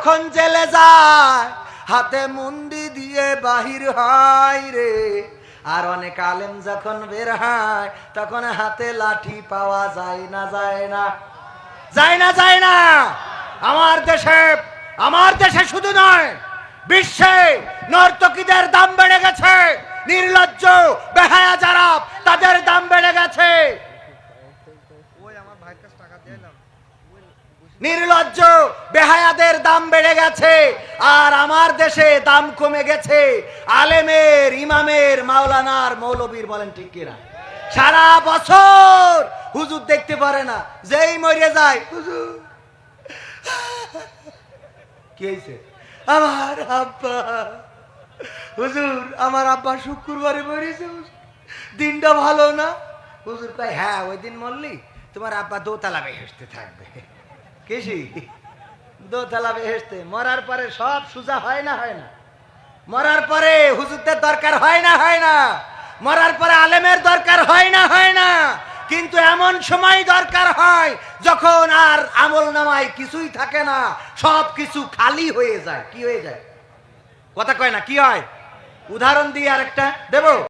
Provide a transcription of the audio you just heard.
যখন জেলে যায়, হাতে মুন্ডি দিয়ে বাহির হয় রে। আর অনেক আলেম যখন বের হয়, তখন হাতে লাঠি পাওয়া যায় না যায় না। যায় না যায় না। আমার দেশে আমার দেশে শুধু নয়, বিশ্বে নর্তকীদের দাম বেড়ে গেছে। নির্লজ্জ, বেহায়া যারা, তাদের দাম বেড়ে গেছে। নির্লজ্জ বেহায়াদের দাম বেড়ে গেছে, আর আমার দেশে দাম কমে গেছে। আলেমের, ইমামের, মাওলানার মৌলবীর বলেন ঠিক কিনা? সারা বছর হুজুর দেখতে পারে না, যেই মরে যায়, হুজুর। কি হয়েছে? আমার আব্বা, হুজুর, আমার আব্বা শুক্রবারে মরেছে দিনটা ভালো না? হুজুর কয় হ্যাঁ ওই দিন মরলি, তোমার আব্বা দোতলা বেহেসতে থাকবে। কেসি দোতলা বেহেসতে মরার পরে সব সুজা হয় না হয় না। মরার পরে হুজুরদের দরকার হয় না হয় না। মরার পরে আলেমের দরকার হয় না হয় না। কিন্তু এমন সময় দরকার হয় যখন আর আমল নামায় কিছুই থাকে না, সব কিছু খালি হয়ে যায়। কি হয়ে যায়? কথা কয় না, কি হয়? উদাহরণ দিয়ে আরেকটা দেবো?